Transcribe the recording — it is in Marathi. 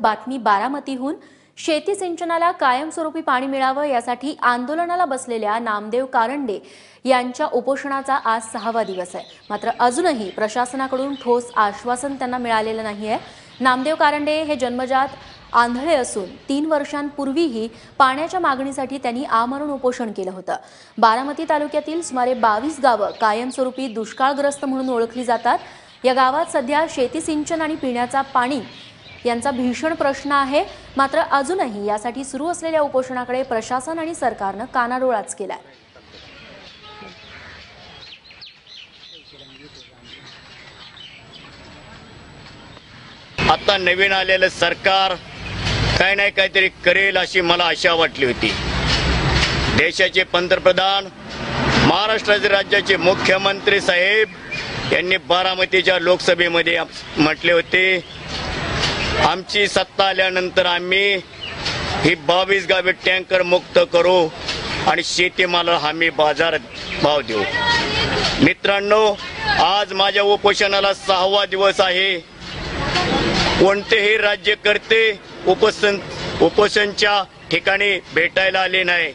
बातमी बारामतीहून. शेती सिंचनाला कायमस्वरूपी पाणी मिळावं यासाठी आंदोलनाला बसलेल्या नामदेव कारंडे यांच्या उपोषणाचा आज सहावा दिवस आहे. मात्र अजूनही प्रशासनाकडून ठोस आश्वासन त्यांना मिळालेलं नाही आहे नामदेव कारंडे हे जन्मजात आंधळे असून तीन वर्षांपूर्वीही पाण्याच्या मागणीसाठी त्यांनी आमरण उपोषण केलं होतं. बारामती तालुक्यातील सुमारे बावीस गावं कायमस्वरूपी दुष्काळग्रस्त म्हणून ओळखली जातात. या गावात सध्या शेती सिंचन आणि पिण्याचा पाणी यांचा भीषण प्रश्न आहे. मात्र अजूनही यासाठी सुरू असलेल्या उपोषणाकडे प्रशासन आणि सरकारनं कानाडोळाच केलाय. आता नवीन आलेलं सरकार काही नाही काहीतरी करेल अशी मला आशा वाटली होती. देशाचे पंतप्रधान महाराष्ट्राचे राज्याचे मुख्यमंत्री साहेब यांनी बारामतीच्या लोकसभेमध्ये म्हटले होते आमची सत्ता आल्यानंतर आम्ही ही बावीस गावे टँकर मुक्त करू आणि शेतीमाला हमी बाजार भाव देऊ. मित्रांनो आज माझ्या उपोषणाला सहावा दिवस आहे. कोणतेही राज्यकर्ते उपोषण उपोषणच्या ठिकाणी भेटायला आले नाही.